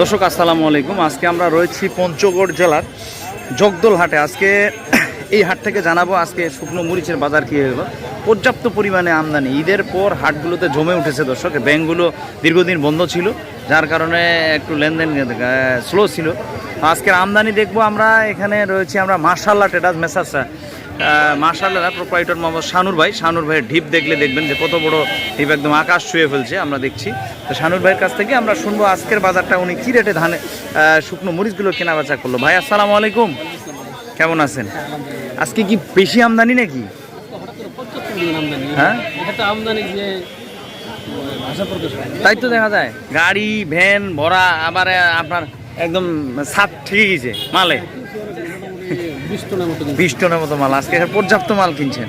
দর্শক, আসসালামু আলাইকুম। আজকে আমরা রয়েছি পঞ্চগড় জেলার জগদল হাটে। আজকে এই হাট থেকে জানাব আজকে শুকনো মরিচের বাজার কী হলো। পর্যাপ্ত পরিমাণে আমদানি। ঈদের পর হাটগুলোতে জমে উঠেছে দর্শক ব্যাংকগুলো দীর্ঘদিন বন্ধ ছিল, যার কারণে একটু লেনদেন স্লো ছিল। আজকের আমদানি দেখব আমরা। এখানে রয়েছি আমরা মার্শাল্লাহ ট্রেডার্স মেসার্সা মার্শাল্লাহ প্রোপাইটর মোহাম্মদ শানুর ভাই। শানুর ভাইয়ের ঢিপ দেখলে দেখবেন যে কত বড় ঢিপ একদম আকাশ ছুঁয়ে ফেলছে, আমরা দেখছি। তো শানুর ভাইয়ের কাছ থেকে আমরা শুনব আজকের বাজারটা, উনি কী রেটে ধানে শুকনো মরিচগুলো কেনা বেচা করল। ভাই, আসসালামু আলাইকুম। কেমন আছেন? আজকে কি বেশি আমদানি নাকি? হ্যাঁ? তাই তো দেখা যায়। গাড়ি, ভ্যান, ভরা, আবার আপনার একদম ছাদ ঠিক গেছে, মালে। বিশ টনের মতো মাল আজকে পর্যাপ্ত মাল কিনছেন।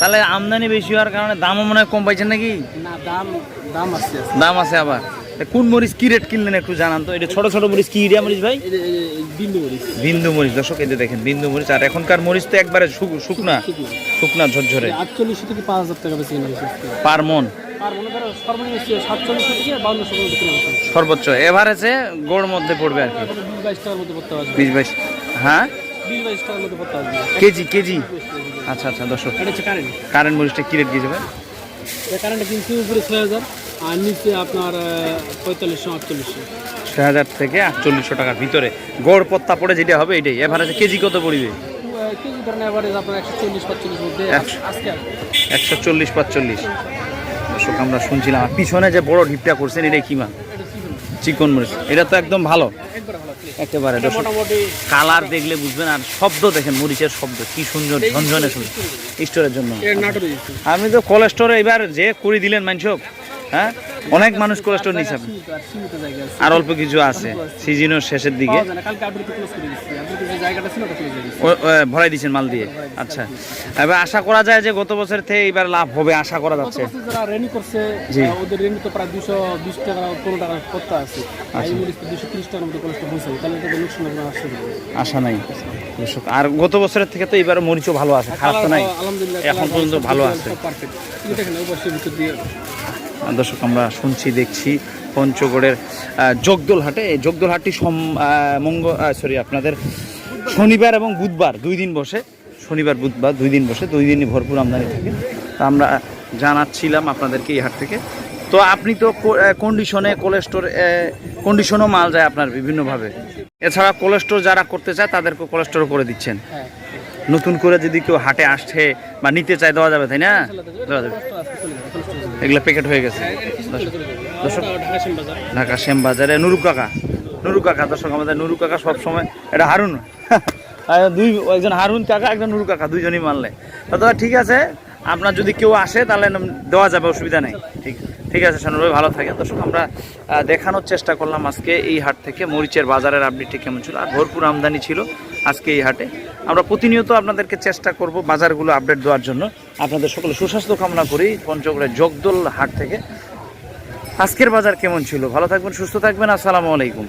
তাহলে আমদানি বেশি হওয়ার কারণে দামও মনে হয় কম পাইছেন নাকি? দাম আছে আবার। কোন মরিচ কি রেট কিনলেন একটু জানান তো? এটা ছোট ছোট মরিচ কি ইরিয়া মরিচ ভাই? বিন্দু মরিচ। বিন্দু মরিচ দর্শক এই দেখেন বিন্দু মরিচ। আর এখনকার মরিচ তো একবারে শুক- শুকনা শুকনো। ঝরঝরে। আটচল্লিশশো থেকে পাঁচ হাজার টাকা বেশি পার মন? সর্বোচ্চ। এভারেজে গোড় মধ্যে পড়বে আর কি। বিশ বাইশ। হ্যাঁ? KG KG? আচ্ছা আচ্ছা দর্শক এটা হচ্ছে কারেন্ট কারেন্ট মরিচটা কি রেট গিয়েছে ভাই? কারেন্টটা কিন্তু উপরে ছয় হাজার আর নিচে আপনার পঁয়তাল্লিশশো আটচল্লিশশো। ছয় হাজার থেকে আটচল্লিশশো টাকার ভিতরে। গড় পত্তা পড়ে যেটা হবে এটাই। এভারেজে কেজি কত পড়বে? কেজি ধরেন অ্যাভারেজ আপনার একশো চল্লিশ পাঁচচল্লিশ মধ্যে একশো। চল্লিশ পাঁচচল্লিশ। দর্শক আমরা শুনছিলাম আর পিছনে যে বড় ঢিপটা করছেন এটাই কি এটা চিকন। মরিচ। এটা তো একদম ভালো। একবার কালার দেখলে বুঝবেন আর শব্দ দেখেন মরিচের শব্দ কি সুন্দর ঝনঝনে শুনে স্টোরের জন্য। আপনি তো কোলেস্টোরে এবার যে করে দিলেন মানুষক হ্যাঁ? অনেক মানুষ কোলেস্টোর আপনি। আর অল্প কিছু আছে। সিজনের শেষের দিকে। ভরাই দিচ্ছেন মাল দিয়ে। আচ্ছা। এবার আশা করা যায় যে গত বছর থেকে এবার লাভ হবে আশা করা যাচ্ছে। যারা রেনি করছে ওদের রেনি তো প্রায় দুশো বিশ টাকা পনেরো টাকা করতে আছে? আর দুশো তিরিশ টাকার মতো কোলেস্ট্রল হয়েছে। তাহলে এটা লোকসান আশা নাই। আর গত বছরের থেকে তো এবার মরিচও ভালো আছে। খারাপ তো নাই। এখন পর্যন্ত ভালো আছে। দর্শক আমরা শুনছি দেখছি পঞ্চগড়ের আহ, হাটে এই জগদল হাটটি সোম আহ, মঙ্গ সরি আপনাদের শনিবার এবং বুধবার দুই দিন বসে শনিবার বুধবার দুই দিন বসে দুই দিনই ভরপুর আমদানি থাকে। তা আমরা জানাচ্ছিলাম আপনাদেরকে এই হাট থেকে। তো আপনি তো কন্ডিশনে কোলেস্টোর কন্ডিশনও মাল যায় আপনার বিভিন্নভাবে। এছাড়া কোলেস্টোর যারা করতে চায় তাদেরকে কোলেস্টোরও করে দিচ্ছেন। হ্যাঁ। নতুন করে যদি কেউ হাটে আসছে বা নিতে চায় দেওয়া যাবে তাই না? দেওয়া যাবে। এগুলো প্যাকেট হয়ে গেছে। ঢাকা শ্যাম বাজার নুরু কাকা। নুরু কাকা দর্শক আমাদের নুরু কাকা সবসময় এটা হারুন? দুই একজন হারুন কাকা একজন নুরু কাকা দুইজনই মানলে। তবে ঠিক আছে? আপনার যদি কেউ আসে, তাহলে দেওয়া যাবে, অসুবিধা নেই। ঠিক ঠিক আছে ভাই, ভালো থাকেন। দর্শক, আমরা দেখানোর চেষ্টা করলাম আজকে এই হাট থেকে। মরিচের বাজারের আপডেটটি কেমন ছিল? আর ভরপুর আমদানি ছিল আজকে এই হাটে। আমরা প্রতিনিয়ত আপনাদেরকে চেষ্টা করব বাজারগুলো আপডেট দেওয়ার জন্য। আপনাদের সকলে সুস্বাস্থ্য কামনা করি। পঞ্চগড়ের জগদল হাট থেকে। আজকের বাজার কেমন ছিল? ভালো থাকবেন, সুস্থ থাকবেন। আসসালামু আলাইকুম।